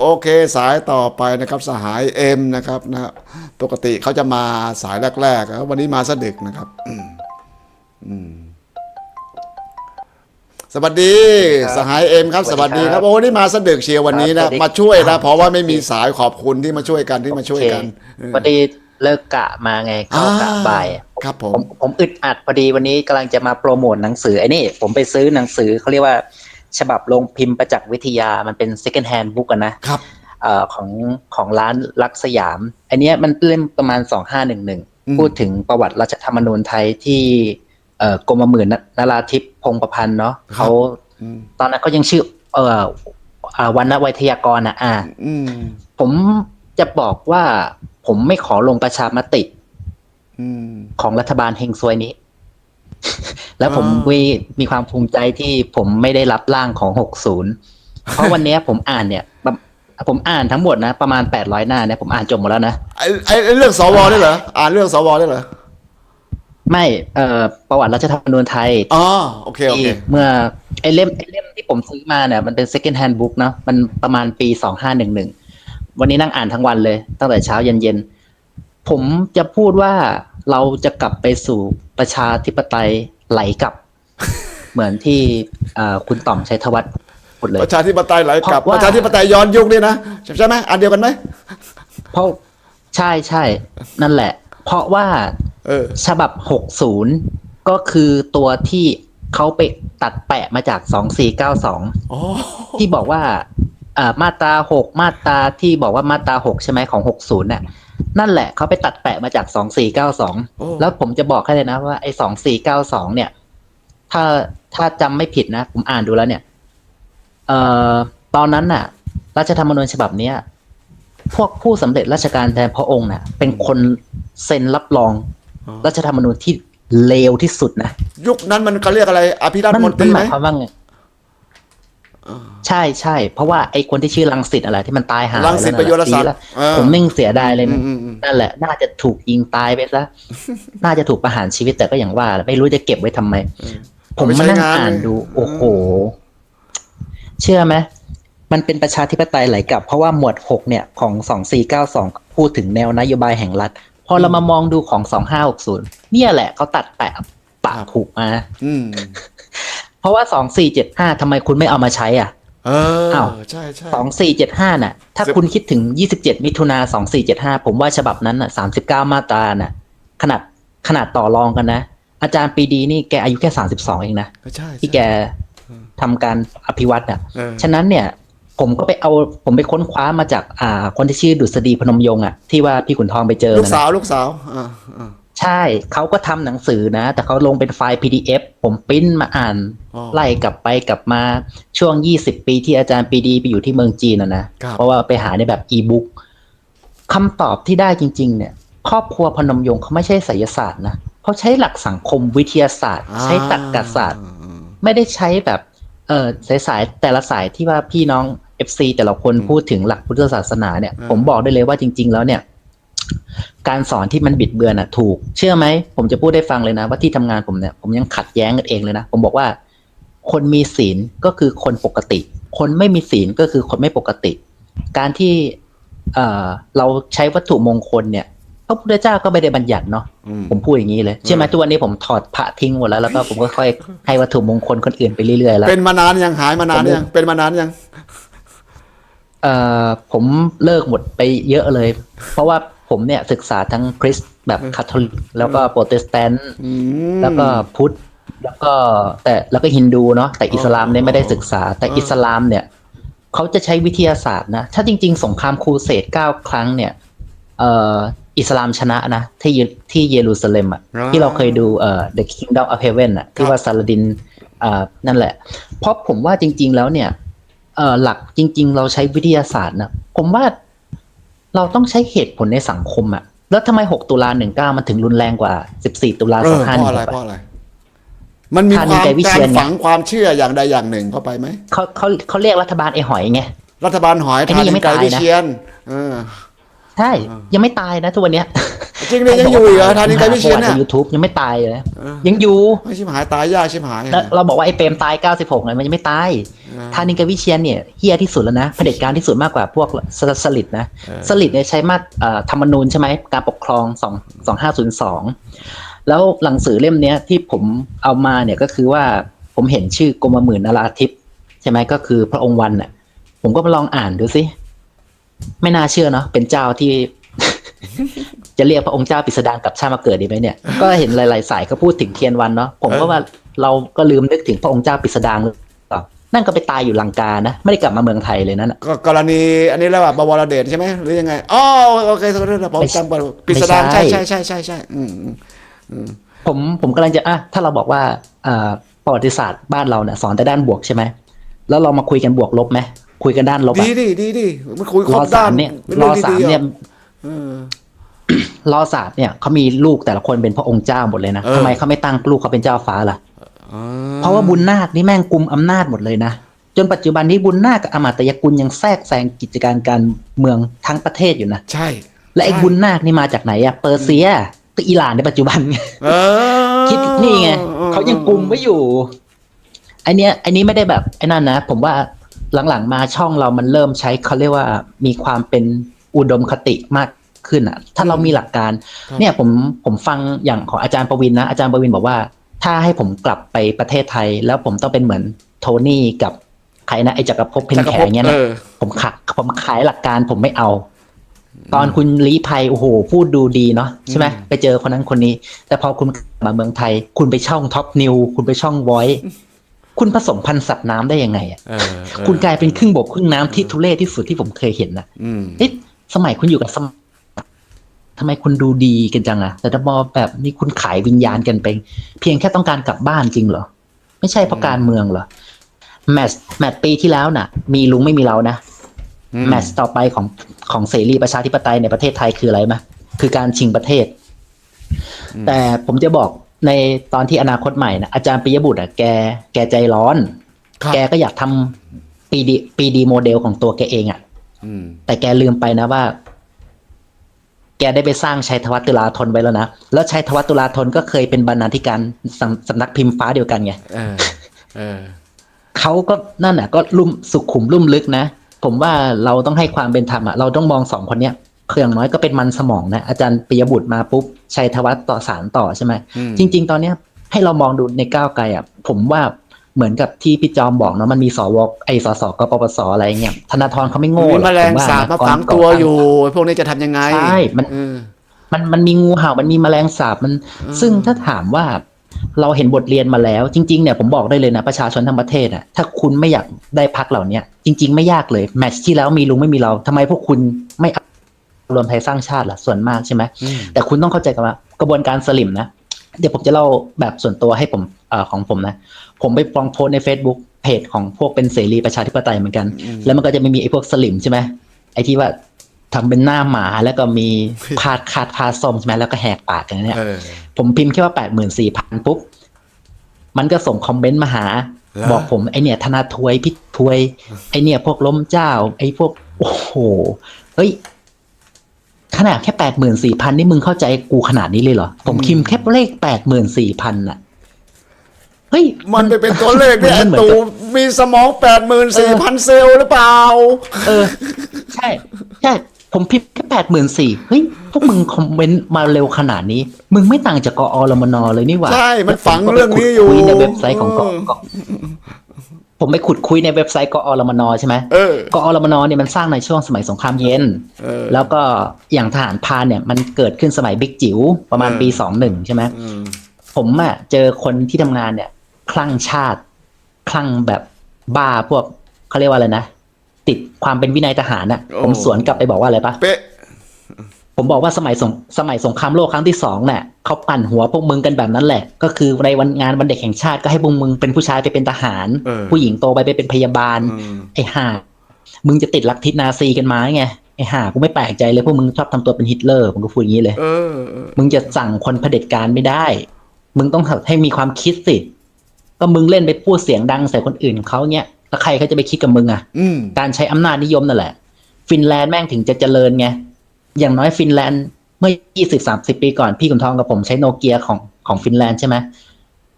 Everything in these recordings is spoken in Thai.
โอเคสายต่อไปนะครับสหายเอ็มนะครับนะปกติเขาจะมาสายแรกๆครับวันนี้มาสะดึกนะครับอืมอืมสวัสดีสหายเอ็มครับสสวัวัสสดีดีคครัรับบโอ้นี่มาสะดึกเชียววันนี้ครันะบสวัสดีมาช่วยครันะบเพราะว่าไม่มีสายขอบคุณที่มาช่วยกันที่มาช่วยกันโอเคพอดีเลิกกะมาไงเข้ากะบ่ายครับผผมมผมอึดอัดพอดีวันนี้กำลังจะมาโปรโมทหนังสือไอ้นี่ผมไปซื้อหนังสือเขาเรียกว่า ฉบับลงพิมพ์ประจักษ์วิทยามันเป็น second hand book อะนะครับเอ่อของของร้านลักษณ์สยาม อันเนี้ยมันเล่มประมาณสองห้าหนึ่งหนึ่งอืมพูดถึงประวัติรัชธรรมนูญไทยที่เอ่อกรมหมื่นนราธิปพงประพันธ์เนาะเขาอืมตอนนั้นเขายังชื่อเอ่ออ่าวรรณวิทยากรนะอ่าอืมผมจะบอกว่าผมไม่ขอลงประชามติอืมของรัฐบาลเฮงซวยนี้ แล้วผมอ่ามีมีมีความภูมิใจที่ผมไม่ได้รับร่างของ60เพราะวันเนี้ยผมอ่านเนี่ยประผมอ่านทั้งหมดนะ ประมาณ800หน้าเนี่ยผมอ่านจบหมดแล้วนะไอ้ไอ้ไอ้เรื่องสวได้เหรออ่านเรื่องสวได้เหรอไม่เอ่อประวัติรัชธรรมนูญไทยอ๋อโอเคโอเคที่เมื่อไอเล่มไอเล่มที่ผมซื้อมาเนี่ยมันเป็น second hand book เนอะมันประมาณปี2511วันนี้นั่งอ่านทั้งวันเลย ตั้งแต่เช้าเย็นเย็นๆผมจะพูดว่า เราจะกลับไปสู่ประชาธิปไตยไหลกลับ เหมือนที่เอ่อคุณต่อมชัยธวัฒน์พูดเลย ประชาธิปไตยไหลกลับเพราะว่าประชาธิปไตยย้อนยุคนี่นะใช่ไหมอันเดียวกันไหมเพราะใช่ใช่นั่นแหละ เพราะว่าเออฉบับ60ก็คือตัวที่เขาไปตัดแปะมาจาก2492อ๋อที่บอกว่าอ่ามาตราหกมาตราที่บอกว่ามาตราหกใช่ไหมของหกศูนย์น่ะ นั่นแหละเขาไปตัดแปะมาจากสองสี่เก้าสองโอ้ แล้วผมจะบอกให้เลยนะว่าไอ้สองสี่เก้าสองเนี่ย ถ้าถ้าจำไม่ผิดนะ ผมอ่านดูแล้วเนี่ย เอ่อตอนนั้นน่ะ รัฐธรรมนูญฉบับเนี้ย พวกผู้สำเร็จราชการแทนพระองค์น่ะ เป็นคนเซ็นรับรองรัฐธรรมนูญที่เลวที่สุดนะ ยุคนั้นมันเขาเรียกอะไร อภิรัตมันน์มนตรีหไหมมายความว่าไง ใช่ใช่เพราะว่าไอ้คนที่ชื่อรังสิตอะไรที่มันตายหายรังสิตแวประโยชน์นั่นศัน่ะกดิ์ปีละเออผมนิ่งเสียดายเลยอืนะมอืมอืมนั่นแหละ น่าจะถูกยิงตายไปซะน่าจะถูกประหารชีวิตแต่ก็อย่างว่าแหละไม่รู้จะเก็บไว้ทำไม ผมมานั่งอ่านดูโอ้โห เชื่อไหมมันเป็นประชาธิปไตยไหลกลับ เพราะว่าหมวดหกเนี่ยของสองสี่เก้าสองพูดถึงแนวนโยบายแห่งรัฐ พอเรามามองดูของสองห้าหกศูนย์เนี่ยแหละเขาตัดแปะปะถูกมาอืม เพราะว่าสองสี่เจ็ดห้าทำไมคุณไม่เอามาใช้อะ เออ อ้าว ใช่ใช่ สองสี่เจ็ดห้าน่ะ ถ้าสิบคุณคิดถึงยี่สิบเจ็ดมิถุนาสองสี่เจ็ดห้าผมว่าฉบับนั้นน่ะสามสิบเก้ามาตราน่ะ ขนาดขนาดต่อรองกันนะ อาจารย์ปรีดีนี่แกอายุแค่สามสิบสองเองนะใช่ ที่แกทำการอภิวัตอะ เออ ฉะนั้นเนี่ย ผมก็ไปเอาผมไปค้นคว้ามาจากอ่าคนที่ชื่อดุษฎีพนมยงค์อะที่ว่าพี่ขุนทองไปเจอลูกนะ สาวลูกสาวอ่าอ่า ใช่เขาก็ทำหนังสือนะ แต่เขาลงเป็นไฟล์ PDF ผมปริ้นมาอ่าน อ๋อ ไล่กลับไปกลับมาช่วง 20 ปีที่อาจารย์ปรีดีไปอยู่ที่เมืองจีนนะนะครับ เพราะว่าไปหาในแบบอีบุ๊กคำตอบที่ได้จริง ๆ เนี่ยครอบครัวพนมยงค์เขาไม่ใช่ไสยศาสตร์นะเขาใช้หลักสังคมวิทยาศาสตร์ ใช้ตรรกศาสตร์อ่าไม่ได้ใช้แบบเออสายสายๆแต่ละสายที่ว่าพี่น้อง FC แต่ละคนอืมพูดถึงหลักพุทธศาสนาเนี่ยอืมผมบอกได้เลยว่าจริง ๆ แล้วเนี่ย การสอนที่มันบิดเบือนอะถูก เชื่อไหม ผมจะพูดได้ฟังเลยนะ ว่าที่ทำงานผมเนี่ย ผมยังขัดแย้งกันเองเลยนะ ผมบอกว่า คนมีศีลก็คือคนปกติ คนไม่มีศีลก็คือคนไม่ปกติ การที่เอ่อเราใช้วัตถุมงคลเนี่ยพระพุทธเจ้าก็ไม่ได้บัญญัติเนาะอืมผมพูดอย่างนี้เลยใช่ไหมทุกวันนี้ผมถอดพระทิ้งหมดแล้วแล้วก็ผมก็ค่อยให้วัตถุมงคลคนอื่นไปเรื่อยๆแล้วเป็นมานานยังหายมานานยังเป็นมานานยังเอ่อผมเลิกหมดไปเยอะเลย เพราะว่า ผมเนี่ยศึกษาทั้งคริสต์แบบคาทอลิกแล้วก็โปรเตสแตนต์อืมแล้วก็พุทธแล้วก็แต่แล้วก็ฮินดูเนาะแต่อิสลามเนี่ยไม่ได้ศึกษา แต่อ๋ออิอิสลามเนี่ยเขาจะใช้วิทยาศาสตร์นะ ถ้าจริง ๆ สงครามครูเสดเก้าครั้งเนี่ยเอ่ออิสลามชนะนะ ที่เยที่เยรูซาเล็มอะอ๋อที่เราเคยดูเอ่อ The Kingdom of Heaven อะที่ว่าซาลาดินอ่านั่นแหละ เพราะผมว่าจริง ๆ แล้วเนี่ยเอ่อหลักจริง ๆ เราใช้วิทยาศาสตร์นะผมว่า เราต้องใช้เหตุผลในสังคมอะแล้วทำไม 6 ตุลา19 มันถึงรุนแรงกว่า 14 ตุลาเออเพราะอะไร2516เพราะอะไร มันมีทาความนินไกรวิกาเชีรยนไงฝังความเชื่ออย่างใดอย่างหนึ่งเข้าไปไหมเขาเขาเขาเรียกรัฐบาลไอ้หอยไงรัฐบาลหอยไอ้ทานี่ยันิงนไม่ไกรตายนะวิเชียนเออ ใช่ ยังไม่ตายนะทุกวันเนี้ยจริงเนี่ยยังอยู่อีกเหรอธานินไกรวิเชียนเนี่ยยูทูบยังไม่ตายเลยเออยังอยู่ไม่ชิบหายตายยากชิบหายแล้วเราบอกว่าไอ้เปรมตาย 96เลยมันยังไม่ตายธานินกับวิเชียนเนี่ยเฮี้ยที่สุดแล้วนะเผด็จการที่สุดมากกว่าพวกสสลิดนะเออสลิดเนี่ยใช้มาตรเอ่อธรรมนูญใช่ไหมการปกครองสองสองห้าศูนย์สองแล้วหนังสือเล่มเนี้ยที่ผมเอามาเนี่ยก็คือว่าผมเห็นชื่อกรมหมื่นนาราธิปใช่ไหมก็คือพระองค์วันน่ะผมก็มาลองอ่านดูสิ ไม่น่าเชื่อเนาะเป็นเจ้าที่ จะเรียกพระองค์เจ้าปิสดารกลับชาติมาเกิดดีไหมเนี่ย ก็เห็นหลาย ๆ สายเขาพูดถึงเทียนวันเนาะผมก็ว่าเราก็ลืมนึกถึงพระองค์เจ้าปิสดารหรือเปล่านั่นก็ไปตายอยู่ลังกานะไม่ได้กลับมาเมืองไทยเลยนั่นน่ะก็กรณีอันนี้แล้วแบบบวรเดชใช่ไหมหรือยังไงอ๋อโอเคโทษทีผมไม่ใช่จำไปปิสดารไม่ใช่ใช่ใช่ใช่ใช่ใช่อืมอืมผมผมกำลังจะอะถ้าเราบอกว่าอ่าประวัติศาสตร์บ้านเราเนี่ยสอนแต่ด้านบวกใช่ไหมแล้วเรามาคุยกันบวกลบไหม คุยกันด้านลบดีอะดีดีดีมันคุยครรบอด้าสานมเนี่ยเป็นรเรื่อองสามดีๆเนี่ยเออรอสามเนี่ยเขามีลูกแต่ละคนเป็นพระองค์เจ้าหมดเลยนะเออทำไมเขาไม่ตั้งลูกเขาเป็นเจ้าฟ้าล่ะอ๋อเพราะว่าบุญนาคนี่แม่งกุมอำนาจหมดเลยนะจนปัจจุบันนี้บุญนาคกับอมาตยกุลยังแทรกแซงกิจการการเมืองทั้งประเทศอยู่นะใช่ และไอ้บุญนาคนี่มาจากไหนอะเปอร์เซียก็อิหร่านในปัจจุบันไงเออคิดนี่ไงเขายังกุมไว้อยู่ไอเนี้ยไอนี้ไม่ได้แบบไอ้นั่นนะผมว่า หลังๆมาช่องเรามันเริ่มใช้เขาเรียกว่ามีความเป็นอุดมคติมากขึ้นอะ ถ้าเรามีหลักการ เนี่ยผมผมฟังอย่างของอาจารย์ประวินนะอาจารย์ประวินบอกว่า ถ้าให้ผมกลับไปประเทศไทย แล้วผมต้องเป็นเหมือนโทนี่กับใครนะไอจักรภพเพนจักรแขภพเงี้ยเอนะอผมขายผมขายหลักการผมไม่เอา ตอนคุณลี้ภัยโอ้โหพูดดูดีเนาะใช่ไหมอืมไปเจอคนนั้นคนนี้ แต่พอคุณกลับมาเมืองไทย คุณไปช่องท็อปนิวคุณไปช่องไวท์ คุณผสมพันธุ์สัตว์น้ำได้ยังไงอะเออเออคุณกลายเป็นครึ่งบกครึ่งน้ำที่ทุเรศที่สุดที่ผมเคยเห็นนะอืมเอ๊ะสมัยคุณอยู่กับสมทำไมคุณดูดีกันจังอะแต่ถ้ามองแบบนี้คุณขายวิญญาณกันไป เพียงแค่ต้องการกลับบ้านจริงเหรอ ไม่ใช่เพราะการเมืองเหรอแมตช์แมตช์ปีที่แล้วน่ะ มีลุงไม่มีเรานะอืมแมตช์ต่อไปของของเสรีประชาธิปไตยในประเทศไทยคืออะไรมะคือการชิงประเทศ แต่ผมจะบอก ในตอนที่อนาคตใหม่นะอาจารย์ปิยบุตรอะแกแกใจร้อน ครับแกก็อยากทำปีดีปีดีโมเดลของตัวแกเองอะอืมแต่แกลืมไปนะว่า แกได้ไปสร้างชัยธวัฒน์ตุลาธนไว้แล้วนะ แล้วชัยธวัฒน์ตุลาธนก็เคยเป็นบรรณาธิการสำสำนักพิมพ์ฟ้าเดียวกันไง เออเออ เขาก็นั่นน่ะก็ลุ่มสุขุมลุ่มลึกนะ ผมว่าเราต้องให้ความเป็นธรรมอะเราต้องมองสองคนเนี้ย เพียงน้อยก็เป็นมันสมองนะอาจารย์ปิยบุตรมาปุ๊บชัยธวัฒน์ต่อสารต่อใช่ไหมอืมจริง ๆ ตอนเนี้ยให้เรามองดูในก้าวไกลอะผมว่าเหมือนกับที่พี่จอมบอกเนาะมันมีสวไอสสกปปสอะไรเงี้ยธนาธรเขาไม่โง่มีหรอกแมลงผว่สาบนะมาก่อนฝังตัวก่ตั้งอยู่ พวกนี้จะทำยังไงใช่มันเออมันมันมีงูเห่ามันมีแมลงสาบมันอืมซึ่งถ้าถามว่าเราเห็นบทเรียนมาแล้ว จริงๆเนี่ยผมบอกได้เลยนะประชาชนทั้งประเทศอะถ้าคุณไม่อยากได้พักเหล่าเนี้ยจริง ๆ ไม่ยากเลย แมตช์ที่แล้วมีลุงไม่มีเราทำไมพวกคุณไม่เอา รวมไทยสร้างชาติล่ะส่วนมากใช่ไหมอืมแต่คุณต้องเข้าใจกันว่ากระบวนการสลิมนะเดี๋ยวผมจะเล่าแบบส่วนตัวให้ผมเออของผมนะ ผมไปลองโพสต์ใน Facebook เพจของพวกเป็นเสรีประชาธิปไตยเหมือนกัน แล้วมันก็จะไม่มีไอ้พวกสลิมใช่ไหมไอ้ที่ว่าทำเป็นหน้าหมาแล้วก็มีพาดคาดพาดส้มใช่ไหมแล้วก็แหกปากกันเนี่ยเออผมพิมพ์แค่ว่าแปดหมื่นสี่พันปุ๊บ มันก็ส่งคอมเมนต์มาหาแล้วบอกผมไอเนี่ยธนาทวยพิทวย ไอเนี่ยพวกล้มเจ้า ไอพวก โอ้โห เฮ้ย ขนาดแค่แปดหมื่นสี่พันนี่มึงเข้าใจกูขนาดนี้เลยเหรอ ผมพิมพ์แค่เลขแปดหมื่นสี่พันน่ะเฮ้ย มันไปเป็นตัวเลขเนี่ยมัไอ้นเหมือนตูกับมีสมองแปดหมื่นสี่พันเซลล์หรือเปล่า เออ ใช่ ใช่ ผมพิมพ์แค่แปดหมื่นสี่เฮ้ย พวกมึงคอมเมนต์มาเร็วขนาดนี้ มึงไม่ต่างจากกอรมนเลยนี่หว่าใช่ มันฝังเรื่องนี้อยู่ผมก็ไปขุดคุยในเว็บไซต์ของกเออกผมไปขุดคุยในเว็บไซต์กอรมนใช่ไหมเออกอรมนเนี่ยมันสร้างในช่วงสมัยสงครามเย็นเออแล้วก็อย่างทหารพรานเนี่ยมันเกิดขึ้นสมัยบิ๊กจิ๋วประมาณเออปีสองหนึ่งใช่ไหมอืมผมอะเจอคนที่ทำงานเนี่ย คลั่งชาติ คลั่งแบบบ้าพวกเขาเรียกว่าอะไรนะ ติดความเป็นวินัยทหารอะผมสวนกลับไปบอกว่าอะไรปะเป๊ะผมบอกว่าสมัยสงสมัยสงครามโลกครั้งที่สองเนี่ยเขาปั่นหัวพวกมึงกันแบบนั้นแหละ ก็คือในวันงานวันเด็กแห่งชาติก็ให้พวกมึงเป็นผู้ชายไปเป็นทหารเออผู้หญิงโตไปไปเป็นพยาบาลอืมไอ้ห่ามึงจะติดลัทธินาซีกันมาไงไอ้ห่ากูไม่แปลกใจเลยพวกมึงชอบทำตัวเป็นฮิตเลอร์ผมก็พูดอย่างนี้เลยเออเออมึงจะสั่งคนเผด็จการไม่ได้ มึงต้องให้มีความคิดสิก็มึงเล่นไปพูดเสียงดังใส่คนอื่นเขาเนี้ย แล้วใครเขาจะไปคิดกับมึงอะอืมการใช้อำนาจนิยมนั่นแหละ ฟินแลนด์แม่งถึงจะเจริญไง อย่างน้อยฟินแลนด์เมื่อยี่สิบสามสิบปีก่อนพี่ขุนทองกับผมใช้โนเกียของของฟินแลนด์ใช่ไหม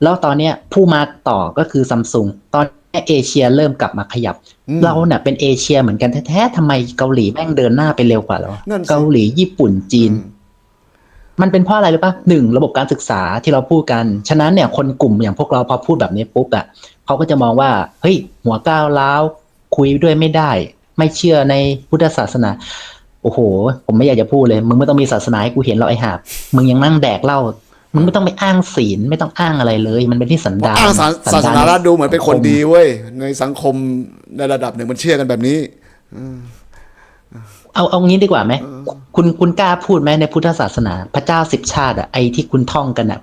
แล้วตอนเนี้ยผู้มาต่อก็คือซัมซุงตอนนี้เอเชียเริ่มกลับมาขยับอืมเราเนี่ยเป็นเอเชียเหมือนกันแท้ๆทำไมเกาหลีแม่งเดินหน้าไปเร็วกว่าเรานั่นสิเกาหลีญี่ปุ่นจีน มันเป็นเพราะอะไรรู้ปะหนึ่งระบบการศึกษาที่เราพูดกัน ฉะนั้นเนี่ยคนกลุ่มอย่างพวกเราพอพูดแบบนี้ปุ๊บอะเขาก็จะมองว่าเฮ้ยหัวก้าวล้าวคุยด้วยไม่ได้ ไม่เชื่อในพุทธศาสนา โอ้โห ผมไม่อยากจะพูดเลย มึงไม่ต้องมีศาสนาให้กูเห็นเราไอ้หาบมึงยังนั่งแดกเหล้ามึงไม่ต้องไปอ้างศีลไม่ต้องอ้างอะไรเลย มันเป็นที่สันดานอ้างศาศาสนาสัรัดฐดูเหมือนเป็นคนดีเว้ยในสังคมในระดับหนึ่งมันเชื่อกันแบบนี้เอาเอางี้ดีกว่าไหม คุณคุณกล้าพูดไหมในพุทธศาสนา พระเจ้าสิบชาติอะไอที่คุณท่องกันอะ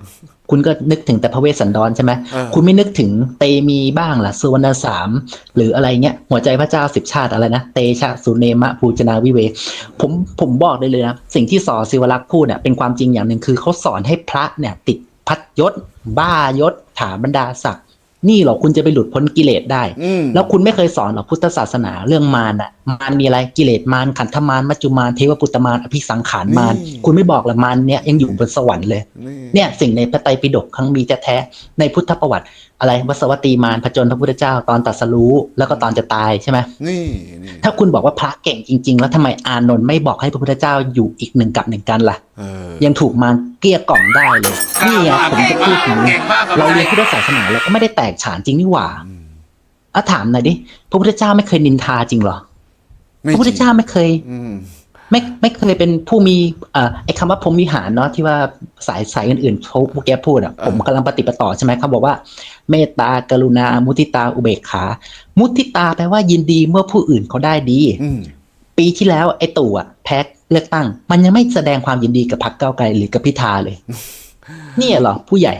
คุณก็นึกถึงแต่พระเวสสันดรใช่ไหมเออคุณไม่นึกถึงเตมีบ้างล่ะสุวรรณสามหรืออะไรเงี้ย หัวใจพระเจ้าสิบชาติอะไรนะเตชะสุเนมะภูจนาวิเวกผมผมบอกได้เลยนะสิ่งที่สอศิวรักษ์พูดเนี่ยเป็นความจริงอย่างหนึ่งคือเขาสอนให้พระเนี่ยติดพัดยศ บ้ายศถาบรรดาศักดิ์ นี่เหรอคุณจะไปหลุดพ้นกิเลสได้อืมแล้วคุณไม่เคยสอนหรอกพุทธศาสนาเรื่องมารอะ มารมีอะไรกิเลสมารขันธมารมัจจุมารเทวปุตตมารอภิสังขารมารนี่คุณไม่บอกละมารเนี้ยยังอยู่บนสวรรค์เลยนี่เนี่ยสิ่งในพระไตรปิฎกครั้งมีแท้ๆในพุทธประวัติ อะไรวสวัตตีมารผจญพระพุทธเจ้าตอนตรัสรู้แล้วก็ตอนจะตายใช่ไหมนี่นี่ถ้าคุณบอกว่าพระเก่งจริง ๆ แล้วทำไมอานนท์ไม่บอกให้พระพุทธเจ้าอยู่อีกหนึ่งกับหนึ่งกันล่ะเออยังถูกมารเกลี้ยกล่อมได้เลยนี่ไงผมจะพูดถึงเราเรียนพุทธศาสนาเราก็ไม่ได้แตกฉานจริงนี่หว่าอืมอะถามหน่อยดิพระพุทธเจ้าไม่เคยนินทาจริงเหรอไม่พระพุทธเจ้าไม่เคยอืม ไม่ไม่เคยเป็นผู้มีเอ่อไอ้คำว่าพรหมวิหารเนาะที่ว่าสายสายอื่นๆเขาพวกแกพูดอะผมกำลังปฏิปต่อใช่ไหมเขาบอกว่า เมตตากรุณา มุทิตาอุเบกขา มุทิตาแปลว่ายินดีเมื่อผู้อื่นเขาได้ดีอืมปีที่แล้วไอ้ตู่อะแพ้เลือกตั้ง มันยังไม่แสดงความยินดีกับพรรคก้าวไกลหรือกับพิธาเลย เนี่ยเหรอผู้ใหญ่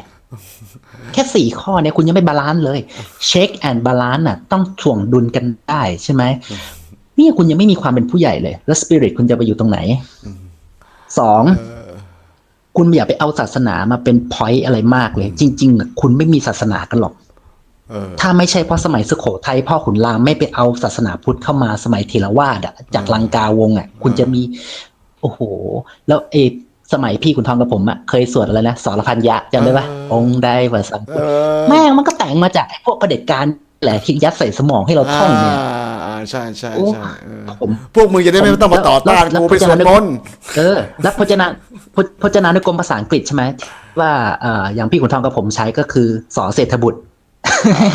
แค่สี่ข้อเนี่ยคุณยังไม่บาลานซ์เลยเช็คแอนด์บาลานซ์น่ะ ต้องถ่วงดุลกันได้ใช่ไหม เนี่ยคุณยังไม่มีความเป็นผู้ใหญ่เลย แล้วสปิริตคุณจะไปอยู่ตรงไหนสองเออคุณอย่าไปเอาศาสนามาเป็นพอยต์อะไรมากเลย จริงๆน่ะคุณไม่มีศาสนากันหรอกเออถ้าไม่ใช่เพราะสมัยสุโขทัยพ่อขุนรามไม่ไปเอาศาสนาพุทธเข้ามาสมัยเทรวาสอะจากลังกาวงศ์อะคุณจะมี โอ้โห แล้วเออสมัยพี่ขุนทองกับผมอะเคยสวดอะไรนะสรพันยะจำได้ปะองค์ใดวสังเออแม่งมันก็แต่งมาจากไอ้พวกเผด็จการ แหละที่ยัดใส่สมองให้เราท่องเนี่ยอ่าใช่ใช่โอ้ใช่เออผมพวกมึงจะได้ไม่ต้องมาต่อต้านแล้วกูไปสวดมนต์เออ แล้วพจนาพจพจนานุกรมภาษาอังกฤษใช่ไหมว่าเอ่ออย่างพี่ขุนทองกับผมใช้ก็คือสอเศรษฐบุตร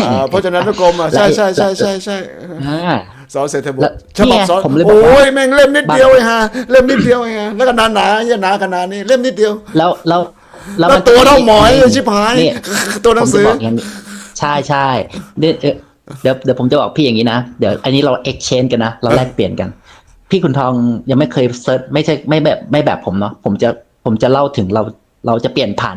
อ่าเพราะฉะนั้นทุกกรมอะใช่ใช่ใช่ใช่ใช่เอออ่าสอนเศรษฐบุตแล้วรฉบับสอนเนี่ยผมเลยบอกว่าโอ้ยแม่งเล่มนิดเดียวไอ้ฮะเล่มนิดเดียวไอ้ฮะแล้วก็หนาหนาๆเหี้ยหนาขนาดนี้เล่มนิดเดียว แล้วแล้วแล้วมันจะตัวเท่าหมอยนี่ชิบหายนี่ตัวหนัผงมสืจะอบอกอย่างนี้ ใช่ใช่เดี๋ยวเอ่อเดี๋ยวเดี๋ยวผมจะบอกพี่อย่างนี้นะ เดี๋ยวอันนี้เรา exchange กันนะ เราแลกเปลี่ยนกัน พี่คุณทองยังไม่เคยเซิร์ชไม่ใช่ไม่แบบไม่แบบผมเนาะผมจะผมจะเล่าถึงเราเราจะเปลี่ยนผ่าน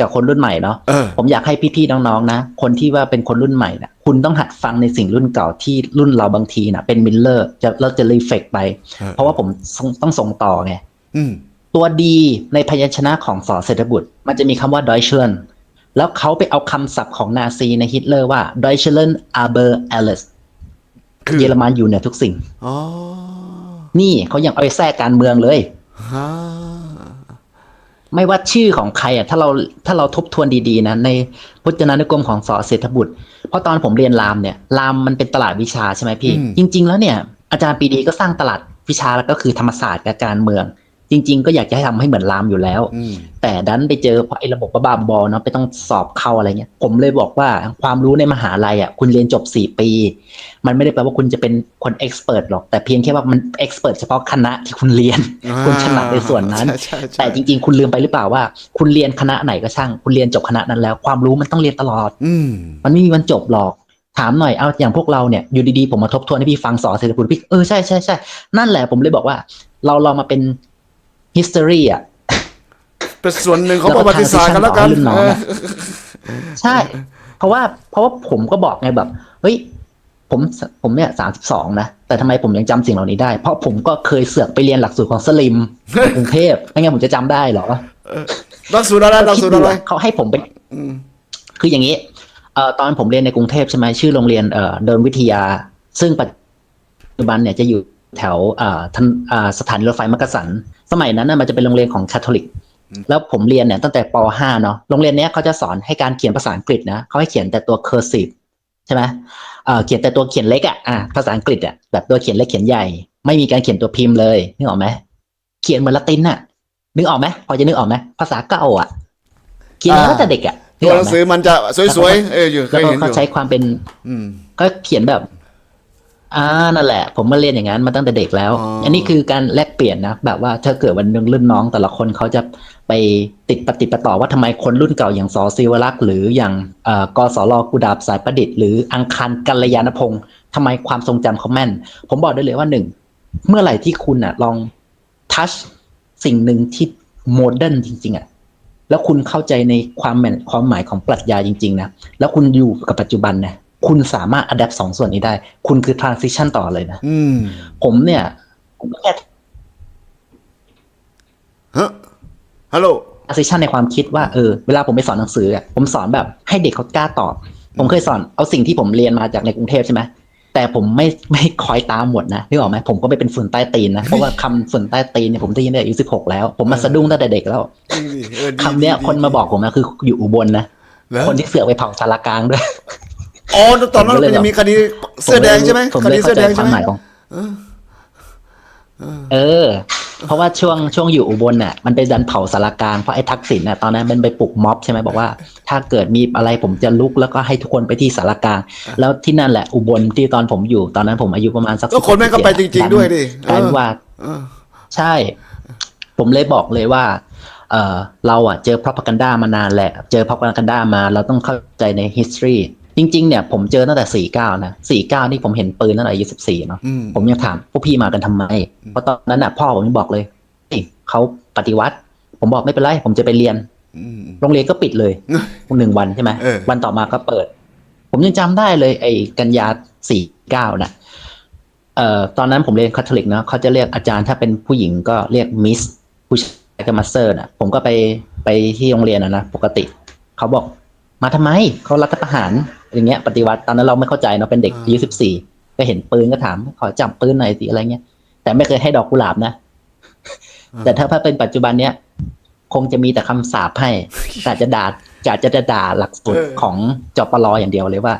กับคนรุ่นใหม่เนาะเออผมอยากให้พี่ๆน้องๆนะ คนที่ว่าเป็นคนรุ่นใหม่นะคุณต้องหัดฟังในสิ่งรุ่นเก่าที่รุ่นเราบางทีนะเป็นมิลเลอร์จะเราจะรีเฟกไปเออเพราะว่าผมต้องต้องส่งต่อไงอืมตัวดีในพยัญชนะของสอเศรษฐบุตร มันจะมีคำว่า Deutschland แล้วเขาไปเอาคำศัพท์ของนาซีในฮิตเลอร์ว่า Deutschland aber alles คือเยอรมันอยู่เหนือทุกสิ่งอ๋อนี่เขายังเอาไปแทรกการเมืองเลยฮะไม่ว่าชื่อของใครอะถ้าเราถ้าเราทบทวนดีๆนะในพจนานุกรมของสอเศรษฐบุตร เพราะตอนผมเรียนรามเนี่ยรามมันเป็นตลาดวิชาใช่ไหมพี่ จริง ๆ แล้วเนี่ย อาจารย์ปรีดีก็สร้างตลาดวิชาแล้วก็คือธรรมศาสตร์กับการเมือง จริง ๆ ก็อยากจะให้ทำให้เหมือนรามอยู่แล้ว อืม แต่ดันไปเจอเพราะไอ้ระบบบ้าๆบอๆเนาะไปต้องสอบเข้าอะไรเงี้ย ผมเลยบอกว่าความรู้ในมหาลัยอะคุณเรียนจบสี่ปี มันไม่ได้แปลว่าคุณจะเป็นคนเอ็กซ์เพรสหรอก แต่เพียงแค่ว่ามันเอ็กซ์เพรสเฉพาะคณะที่คุณเรียน คุณถนัดในส่วนนั้นใช่ใช่ใช่แต่จริงๆ คุณลืมไปหรือเปล่าว่า คุณเรียนคณะไหนก็ช่าง คุณเรียนจบคณะนั้นแล้ว ความรู้มันต้องเรียนตลอด อืม มันไม่มีวันจบหรอก ถามหน่อย เอาอย่างพวกเราเนี่ย อยู่ดีๆ ผมมาทบทวนให้พี่ฟังสอนเศรษฐพุทธพี่ เออ ใช่ใช่ใช่ นั่นแหละผมเลยบอกว่า เราลองมาเป็น history อะเป็นส่วนหนึ่งของประวัติศาสตร์กันแล้วกันแล้วก็ transition ต่อรุ่นน้องอะใช่ เพราะว่าเพราะว่าผมก็บอกไงแบบ เฮ้ย ผมผมเนี่ยสามสิบสองนะ แต่ทำไมผมยังจำสิ่งเหล่านี้ได้ เพราะผมก็เคยเสือกไปเรียนหลักสูตรของสลิมกรุงเทพไม่งั้นผมจะจำได้เหรอหลักสูตรอะไรหลักสูตรอะไรเขาให้ผมไปอืมคืออย่างนี้เอ่อตอนผมเรียนในกรุงเทพใช่ไหมชื่อโรงเรียนเอ่อเดินวิทยา ซึ่งปัจจุบันเนี่ยจะอยู่ แถวอ่าทันอ่าสถานีรถไฟมักกะสัน สมัยนั้นน่ะมันจะเป็นโรงเรียนของคาทอลิก แล้วผมเรียนเนี่ยตั้งแต่ป .5 เนาะโรงเรียนเนี้ยเขาจะสอนให้การเขียนภาษาอังกฤษนะเขาให้เขียนแต่ตัว cursive ใช่ไหมเอ่อเขียนแต่ตัวเขียนเล็กอะอ่าภาษาอังกฤษอะแบบตัวเขียนเล็กเขียนใหญ่ ไม่มีการเขียนตัวพิมพ์เลยนึกออกไหมเขียนเหมือนละตินอะนึกออกไหมพอจะนึกออกไหมภาษาเก่าอะเขียนมาตั้งแต่เด็กอะนึตัวกอหอกนังไหมสือมันจะสวยๆเอออยู่เคแล้วยก็เห็นอเขายู่ใช้ความเป็นอืมก็เขียนแบบ อ่านั่นแหละ ผมมาเรียนอย่างนั้นมาตั้งแต่เด็กแล้วอ๋ออัอันนี้คือการแลกเปลี่ยนนะแบบว่าถ้าเกิดวันหนึ่งรุ่นน้อง แต่ละคนเขาจะไปติดปฏิดปะต่อว่าทำไมคนรุ่นเก่าอย่างสอศิวรักษ์หรืออย่างเอ่อกสรกุดาบสายประดิษฐ์หรืออังคารกัลยาณพงศ์ทำไมความทรงจำเขาแม่น ผมบอกได้เลยว่าหนึ่งเมื่อไหร่ที่คุณอะ ลองทัชสิ่งหนึ่งที่โมเดิร์นจริง ๆอะแล้วคุณเข้าใจในความแม่นความหมายของปรัชญาจริง ๆ นะ แล้วคุณอยู่กับปัจจุบันนะ คุณสามารถอัดแอปสองส่วนนี้ได้ คุณคือ transition ต่อเลยนะอืมผมเนี่ยผมแค่ ฮะฮัลโหล transition ในความคิดว่าเออเวลาผมไปสอนหนังสืออะผมสอนแบบให้เด็กเขากล้าตอบ ผมเคยสอนเอาสิ่งที่ผมเรียนมาจากในกรุงเทพใช่ไหมแต่ผมไม่ไม่คอยตามหมดนะนึกออกไหมผมก็ไม่เป็นฝุ่นใต้ตีนนะ เพราะว่าคำฝุ่นใต้ตีนเนี่ยผมได้ยินตั้งแต่อายุสิบหกแล้ว ผมมาสะดุ้งตั้งแต่เด็กแล้วจริงดิเออดีคำเนี้ยดีคนมาบอกผมนะคืออยู่อุบลนะแล้วคนที่เสือกไปเผาสารกลางด้วย อ๋อตอนนั้นผมก็เลยมันจะมีคดีเสื้อแดงใช่ไหมผมคเลดียเสื้เข้าอใจแดงคใช่วามไหมหมายของเออ เพราะว่าช่วงช่วงอยู่อุบลน่ะมันไปดันเผาสารกลางเพราะไอ้ทักษิณน่ะตอนนั้นมันไปปลุกม็อบใช่ไหมบอกว่า ถ้าเกิดมีอะไรผมจะลุกแล้วก็ให้ทุกคนไปที่สารกลาง แล้วที่นั่นแหละอุบลที่ตอนผมอยู่ตอนนั้นผมอายุประมาณสักก็คนแม่งก็ไปจริง ๆ ด้วยดิกลายเป็นว่าเออใช่ ผมเลยบอกเลยว่าเออเราอะเจอ propaganda มานานแหละ เจอ propaganda มา เราต้องเข้าใจใน history จริง ๆ เนี่ยผมเจอตั้งแต่49นะ49นี่ผมเห็นปืนตั้งแต่อายุ14เนาะอืมผมยังถามพวกพี่มากันทำไม เพราะตอนนั้นน่ะพ่อผมยังบอกเลยเฮ้ยเขาปฏิวัติ ผมบอกไม่เป็นไร ผมจะไปเรียนอืมโรงเรียนก็ปิดเลยหนึ่งวันใช่ไหมเออวันต่อมาก็เปิด ผมยังจำได้เลย ไอ้กันยาสี่เก้าน่ะเอ่อตอนนั้นผมเรียนคาทอลิกเนาะเขาจะเรียกอาจารย์ถ้าเป็นผู้หญิงก็เรียกมิสผู้ชายก็มาสเตอร์น่ะผมก็ไปไปที่โรงเรียนนะนะปกติ เขาบอก มาทำไมเขารัฐประหารอย่างเงี้ยปฏิวัติตอนนั้นเราไม่เข้าใจเนาะเป็นเด็กอายุสิบสี่ก็เห็นปืนก็ถาม ขอจับปืนหน่อยสิอะไรเงี้ยแต่ไม่เคยให้ดอกกุหลาบนะ แต่ถ้าถ้าเป็นปัจจุบันเนี้ยคงจะมีแต่คำสาปให้แต่จะด่าจะจะจะด่าหลักสูตรเออของจปรอย่างเดียวเลยว่า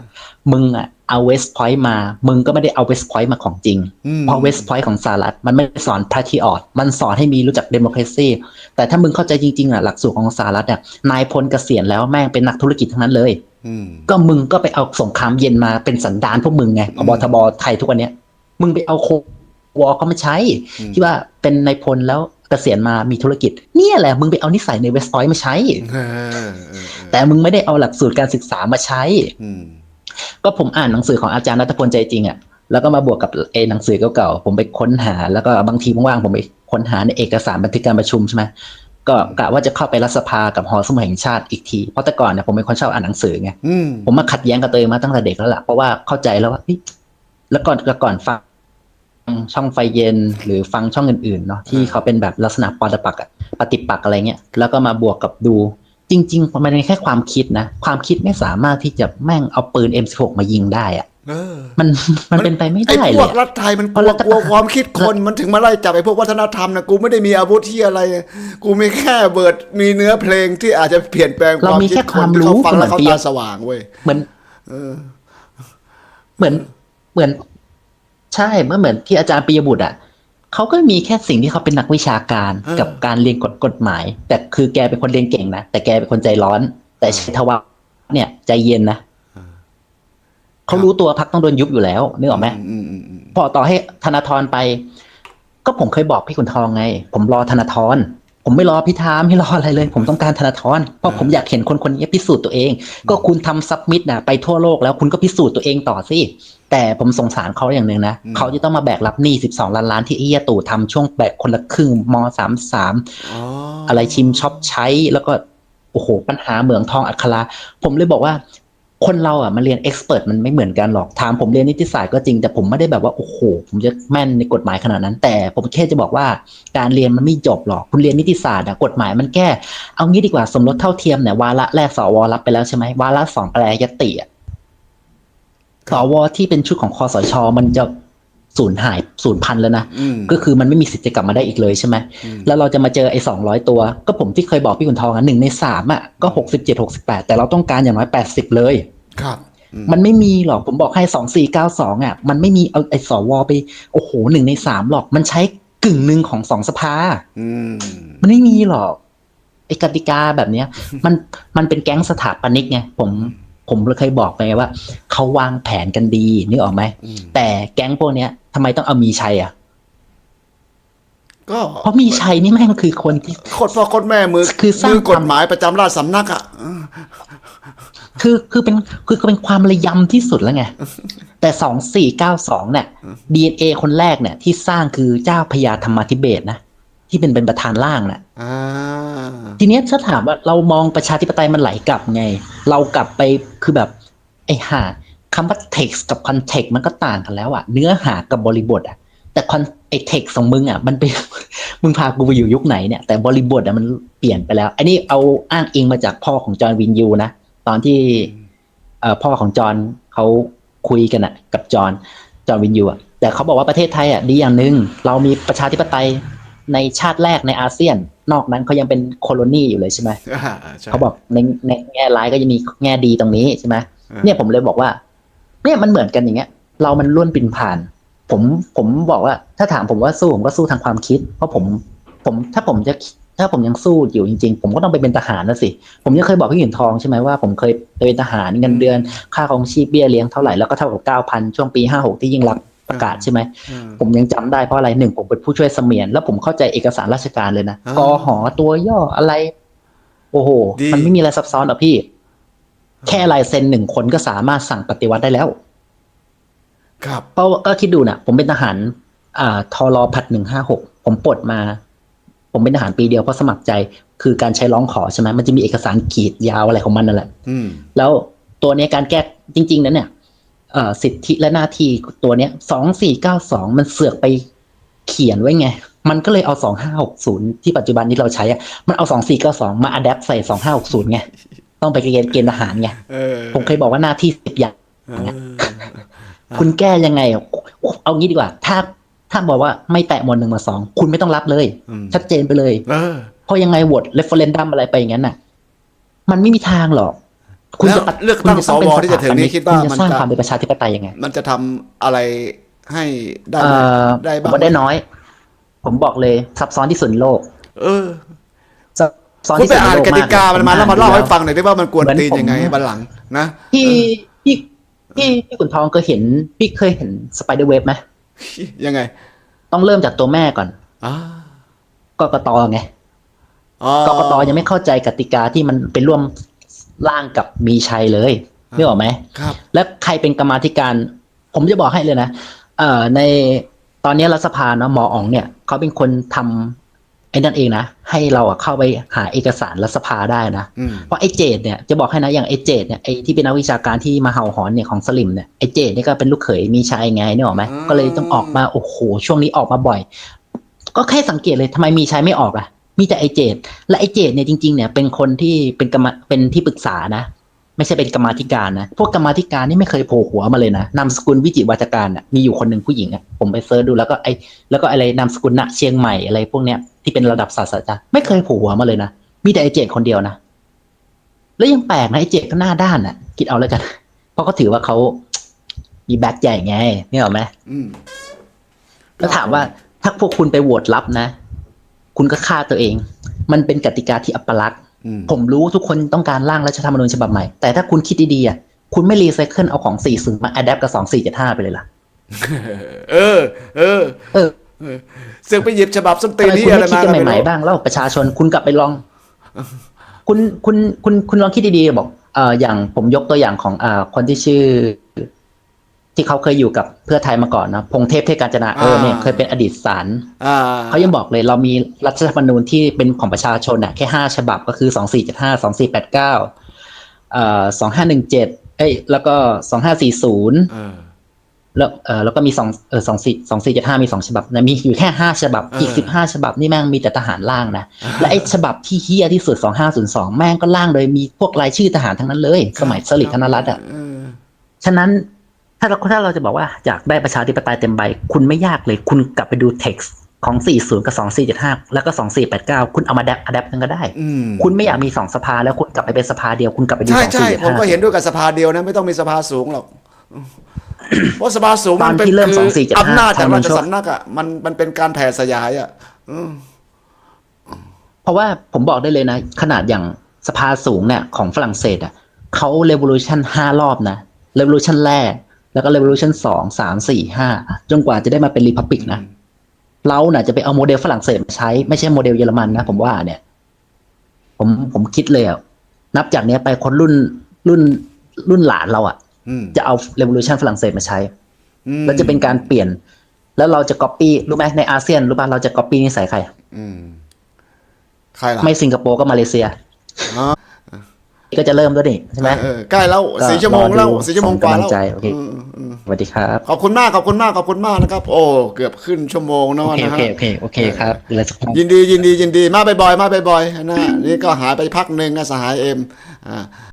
มึงอะ เอาเวสพอยต์มา มึงก็ไม่ได้เอาเวสพอยต์มาของจริงอืมเพราะเวสพอยต์ของสหรัฐมันไม่ได้สอน patriot มันสอนให้มีรู้จัก democracy แต่ถ้ามึงเข้าใจจริงๆอะหลักสูตรของสหรัฐอะนายพลเกษียณแล้วแม่งเป็นนักธุรกิจทั้งนั้นเลยอืมก็มึงก็ไปเอาสงครามเย็นมาเป็นสันดานพวกมึงไงพบทบไทยทุกวันเนี้ย มึงไปเอาโควอก็ไม่ใช้อืมที่ว่าเป็นนายพลแล้วเกษียณมามีธุรกิจ เนี่ยแหละมึงไปเอานิสัยในเวสพอยต์มาใช้เออเออเออแต่มึงไม่ได้เอาหลักสูตรการศึกษามาใช้อืม ก็ผมอ่านหนังสือของอาจารย์นัทพลใจจริงอะแล้วก็มาบวกกับเอหนังสือเก่าๆผมไปค้นหา แล้วก็บางทีว่างๆผมไปค้นหาในเอกสารบันทึกการประชุมใช่ไหมก็กะว่าจะเข้าไปรัฐสภากับหอสมุดแห่งชาติอีกทีเพราะแต่ก่อนเนี่ยผมเป็นคนชอบอ่านหนังสือไงอืมผมมาขัดแย้งกับตัวเองมาตั้งแต่เด็กแล้วล่ะเพราะว่าเข้าใจแล้วว่าเฮ้ยแล้วก่อนแล้วก่อนฟังช่องไฟเย็นหรือฟังช่องอื่นๆเนาะที่เขาเป็นแบบลักษณะปอดปักษ์อะปฏิปักษ์อะไรเงี้ยแล้วก็มาบวกกับดู จริงๆมันเป็นแค่ความคิดนะ ความคิดไม่สามารถที่จะแม่งเอาปืน M16 มายิงได้อะเออมันมันเป็นไปไม่ไอ้ได้พเลวยกอะรัฐไทยมันกเพราะลัวรัฐกลัวความคิดคนมันถึงมาไล่จับไอ้พวกวัฒนธรรมนะกูไม่ได้มีอาวุธที่อะไร กูมีแค่เบิดมีเนื้อเพลงที่อาจจะเปลี่ยนแปลงคเราวามมีคิดแค่คความนที่รู้เขาฟังแล้วเขาเหมือนตาสว่างเว้ยเหมือนเออเหมือนเหมือน ใช่เมื่อเหมือนที่อาจารย์ปิยบุตรอะ เขาก็มีแค่สิ่งที่เขาเป็นนักวิชาการเออกับการเรียนกฎกฎหมาย แต่คือแกเป็นคนเรียนเก่งนะแต่แกเป็นคนใจร้อน แต่ชัยธวัฒน์เนี่ย ใจเย็นนะเขารู้ตัวพักต้องโดนยุบอยู่แล้วนึกออกไหมอืมอืมอืมพอต่อให้ธนาธรไป ก็ผมเคยบอกพี่ขุนทองไง ผมรอธนาธร ผมไม่รอพิธาไม่รออะไรเลย ผมต้องการธนาธรเพราะผมอยากเห็นคนคนนี้พิสูจน์ตัวเอง ก็คุณทำซับมิดนะไปทั่วโลกแล้วคุณก็พิสูจน์ตัวเองต่อสิแต่ผมสงสารเขาอย่างหนึ่งนะเขาจะต้องมาแบกรับหนี้12 ล้านล้านที่ไอ้เหี้ยตู่ทำช่วงแบกคนละครึ่งมสามสามอ๋ออะไรชิมช็อปใช้แล้วก็โอ้โหปัญหาเหมืองทองอัคราผมเลยบอกว่า คนเราอะมาเรียนเอ็กซ์เพรสมันไม่เหมือนกันหรอกถามผมเรียนนิติศาสตร์ก็จริงแต่ผมไม่ได้แบบว่าโอ้โหผมจะแม่นในกฎหมายขนาดนั้น แต่ผมแค่จะบอกว่าการเรียนมันไม่จบหรอก คุณเรียนนิติศาสตร์อะกฎหมายมันแก้เอางี้ดีกว่าสมรสเท่าเทียมเนี่ยวาระแรกสวรับไปแล้วใช่ไหมวาระสองแปรยติอะสวที่เป็นชุดของคอสชมันจะสูญหายสูญพันธุ์แล้วนะอืมก็คือมันไม่มีสิทธิ์จะกลับมาได้อีกเลยใช่ไหมอืมแล้วเราจะมาเจอไอ้สองร้อยตัว ก็ผมที่เคยบอกพี่ขุนทองอะหนึ่งในสามอะก็หกสิบเจ็ดหกสิบแปดแต่เราต้องการอย่างน้อยแปดสิบเลย ครับอืมมันไม่มีหรอกผมบอกให้สองสี่เก้าสองอะ มันไม่มีเอาไอ้สวไป โอ้โหหนึ่งในสามหรอก มันใช้กึ่งหนึ่งของสองสภาอืมมันไม่มีหรอกไอ้กติกาแบบเนี้ย มันมันเป็นแก๊งสถาปนิกไงผมผมเคยบอกไปไงว่าเขาวางแผนกันดีนึกออกไหมอืมแต่แก๊งพวกเนี้ยทำไมต้องเอามีชัยอะ ก็เพราะมีชัยนี่แม่งคือคนที่โคตรพ่อโคตรแม่มือคือสร้างมือกฎหมายประจำราชสำนักอะคือคือเป็นคือเป็นความระยำที่สุดแล้วไง แต่สองสี่เก้าสองเนี่ย DNA คนแรกเนี่ย ที่สร้างคือเจ้าพญาธรรมาธิเบศรนะที่เป็นเป็นประธานร่างน่ะอ่าทีเนี้ยถ้าถามว่าเรามองประชาธิปไตยมันไหลกลับไง เรากลับไปคือแบบไอ้ห่าคำว่า text กับ context มันก็ต่างกันแล้วอะเนื้อหากับบริบทอะ แต่ con ไอ้ text ของมึงอะมันเป็นมึงพากูไปอยู่ยุคไหนเนี่ย แต่บริบทอะมันเปลี่ยนไปแล้ว อันนี้เอาอ้างอิงมาจากพ่อของจอห์นวินยูนะ ตอนที่เอ่อพ่อของจอห์นเขาคุยกันอะกับจอห์นจอห์นวินยูอะแต่เขาบอกว่าประเทศไทยอะดีอย่างหนึ่งเรามีประชาธิปไตยในชาติแรกในอาเซียน นอกนั้นเขายังเป็นโคโลนีอยู่เลยใช่ไหมอ่าใช่เขาบอกในในแง่ร้ายก็จะมีแง่ดีตรงนี้ใช่ไหมอ่าเนี่ยผมเลยบอกว่า เนี่ยมันเหมือนกันอย่างเงี้ย เรามันล้วนปินผ่าน ผมผมบอกว่า ถ้าถามผมว่าสู้ผมก็สู้ทางความคิด เพราะผมผมถ้าผมจะถ้าผมยังสู้อยู่จริง ๆ ผมก็ต้องไปเป็นทหารนะสิ ผมยังเคยบอกพี่หยินทองใช่ไหมว่าผมเคยไปเป็นทหารเงินเดือน ค่าของชีพเบี้ยเลี้ยงเท่าไหร่แล้วก็เท่ากับเก้าพันช่วงปีห้าหกที่ยิ่งรักษณ์ประกาศใช่ไหมอืมผมยังจำได้เพราะอะไรหนึ่งผมเป็นผู้ช่วยเสมียน แล้วผมเข้าใจเอกสารราชการเลยนะอ่ากอหอตัวย่ออะไร โอ้โหดีมันไม่มีอะไรซับซ้อนหรอกพี่ แค่ลายเซ็นหนึ่งคนก็สามารถสั่งปฏิวัติได้แล้ว ครับเพราะว่าก็คิดดูนะผมเป็นทหาร อ่าทอรอผัดหนึ่งห้าหกผมปลดมา ผมเป็นทหารปีเดียวเพราะสมัครใจ คือการใช้ร้องขอใช่ไหมมันจะมีเอกสารขีดยาวอะไรของมันนั่นแหละอืมแล้วตัวเนี้ยการแก้จริง ๆ นั้นเนี่ยเอ่อสิทธิและหน้าที่ตัวเนี้ยสองสี่เก้าสองมันเสือกไปเขียนไว้ไง มันก็เลยเอาสองห้าหกศูนย์ที่ปัจจุบันนี้เราใช้อะมันเอาสองสี่เก้าสองมาอัดแอปใส่สองห้าหกศูนย์ไง ต้องไปเกณฑ์เกณฑ์ทหารไงเออผมเคยบอกว่าหน้าที่สิบอย่างเออ คุณแก้ยังไงอะเอางี้ดีกว่า ถ้าถ้าบอกว่าไม่แตะหมวดหนึ่งหมวดสองคุณไม่ต้องรับเลยอืมชัดเจนไปเลยเออเพราะยังไงโหวตเรฟเฟรนดัมอะไรไปอย่างนั้นน่ะ มันไม่มีทางหรอก คุณจะแล้วเลือกตั้งคุณจะต้องเป็นสวที่จะถึงนี้คิดว่าคุณจะมันสร้างจะความเป็นประชาธิปไตยยังไง มันจะทำอะไรให้ได้เอ่ไหมอได้ผมบ้างว่าได้น้อย ผมบอกเลย ซับซ้อนที่สุดในโลก เออซับซ้อนคุณที่ไปสุดในอ่านโลกกติกามันมาแล้วมาเล่าให้ผฟังหน่อยได้ว่ามันกวนเหมือนตีนยังไงผมบันหลัง นะพี่ พี่พี่พี่ขุนทองเคยเห็น พี่เคยเห็นสไปเดอร์เวฟไหมยังไง ต้องเริ่มจากตัวแม่ก่อนอ่ากกตไงอ๋อกกตยังไม่เข้าใจกติกาที่มันเป็นร่วมร่างกับมีชัยเลยนึกออกไหมครับ และใครเป็นกรรมาธิการ ผมจะบอกให้เลยนะเอ่อในตอนนี้รัฐสภาเนาะหมออ๋องเนี่ยเขาเป็นคนทำ ไอ้นั่นเองนะให้เราอะเข้าไปหาเอกสารรัฐสภาได้นะอืมเพราะไอ้เจดเนี่ยจะบอกให้นะอย่างไอ้เจดเนี่ยไอ้ที่เป็นนักวิชาการที่มาเห่าหอนเนี่ยของสลิมเนี่ยไอ้เจดเนี่ยก็เป็นลูกเขยมีชัยไงเนี่ยหรอกไหมอืมก็เลยต้องออกมาโอ้โหช่วงนี้ออกมาบ่อย ก็แค่สังเกตเลยทำไมมีชัยไม่ออกอะมีแต่ไอ้เจดและไอ้เจดเนี่ยจริงๆเนี่ยเป็นคนที่เป็นกรรมเป็นที่ปรึกษานะ ไม่ใช่เป็นกรรมาธิการนะ พวกกรรมาธิการนี่ไม่เคยโผล่หัวมาเลยนะ นามสกุลวิจิตรวัจการอะ มีอยู่คนหนึ่งผู้หญิงอะ ผมไปเซิร์ชดูแล้วก็ไอแล้วก็อะไรนามสกุลณเชียงใหม่อะไรพวกเนี้ยที่เป็นระดับศาสตราจารย์ไม่เคยโผล่หัวมาเลยนะ มีแต่ไอเจดคนเดียวนะ แล้วยังแปลกนะไอเจดก็หน้าด้านอะ คิดเอาแล้วกัน เพราะเขาถือว่าเขามีแบ็คใหญ่ไงนี่หรอกไหมอืมแล้วถามว่าถ้าพวกคุณไปโหวตรับนะ คุณก็ฆ่าตัวเอง มันเป็นกติกาที่อัปลักษณ์อืม ผมรู้ทุกคนต้องการร่างรัฐธรรมนูญฉบับใหม่ แต่ถ้าคุณคิดดีๆอะคุณไม่รีไซเคิลเอาของสี่สึงมาอัดแอปกับสองสี่เจ็ดห้าไปเลยล่ะ เออ เออ เออเสือกไปหยิบฉบับส้นตีทำนไมที่คุณอะไรไม่คิดมากันไม่ใหม่รู้ๆบ้างแล้วประชาชนคุณกลับไปลอง คุณคุณคุณคุณลองคิดดีๆบอกเอ่ออย่างผมยกตัวอย่างของอ่าคนที่ชื่อ ที่เขาเคยอยู่กับเพื่อไทยมาก่อนนะพงเทพเทพกาญจนาเออเนี่ยเคยเป็นอดีตศาลอ่าเขายังบอกเลยเรามีรัฐธรรมนูญที่เป็นของประชาชนน่ะแค่ห้าฉบับก็คือสองสี่เจ็ดห้าสองสี่แปดเก้าเอ่อสองห้าหนึ่งเจ็ดเอ้ยแล้วก็สองห้าสี่ศูนย์เออแล้วเออแล้วก็มีสองเออสองสี่สองสี่เจ็ดห้ามีสองฉบับนะมีอยู่แค่ห้าฉบับเอออีอีกสิบห้าฉบับนี่แม่งมีแต่ทหารล่างนะและไอ้ฉบับที่เฮี้ยที่สุดสองห้าศูนย์สองแม่งก็ล่างโดยมีพวกรายชื่อทหารทั้งนั้นเลย สมัยสลิดธนรัตน์อะเออฉะนั้น ถ้าเราถ้าเราจะบอกว่าอยากได้ประชาธิปไตยเต็มใบ คุณไม่ยากเลย คุณกลับไปดู text ของ 40 กับ 2475 แล้วก็ 2489 คุณเอามาดับอัดแอปกันก็ได้อืมคุณไม่อยากมีสองสภาแล้วคุณกลับไปเป็นสภาเดียว คุณกลับไปดูใช่ใช่ผมก็2475เห็นด้วยกับสภาเดียวนะ ไม่ต้องมีสภาสูงหรอก เพราะสภาสูงมันเป็นตอนที่เริ่มคือ2475อำนาจจากราชทางมันชอบสำนักอะ มันมันเป็นการแผ่สยายอะอืมเพราะว่าผมบอกได้เลยนะ ขนาดอย่างสภาสูงเนี่ยของฝรั่งเศสอะเขา revolution ห้ารอบนะ revolution แรก แล้วก็ revolution สองสามสี่ห้าจนกว่าจะได้มาเป็น republic นะ เราน่ะจะไปเอาโมเดลฝรั่งเศสมาใช้ ไม่ใช่โมเดลเยอรมันนะ ผมว่าเนี่ย ผมผมคิดเลยอะนับจากเนี้ยไปคนรุ่นรุ่นรุ่นหลานเราอะอืมจะเอา revolution ฝรั่งเศสมาใช้อืมแล้วจะเป็นการเปลี่ยน แล้วเราจะ copy รู้ไหมในอาเซียนรู้ป่ะเราจะ copy นิสัยใครอืมใครล่ะไม่สิงคโปร์ก็มาเลเซียอ๋อ ก็จะเริ่มด้วยนี่ใช่ไหมเออใกล้แล้วก็สี่ชั่วโมงแล้วรอดูสี่ชั่วโมงกว่าแล้วส่งกำลังใจโอเคอืมอืมสวัสดีครับ ขอบคุณมากขอบคุณมากขอบคุณมากนะครับ โอ้เกือบขึ้นชั่วโมงนะโอวะเคนะโอฮะเคโอเคโอเคครับเดี๋ยวเราจะยินดียินดียินดีมาบ่อยๆมาบ่อยๆนะนี่ก็หายไปพักหนึ่งนะสหายเอ็มอ่า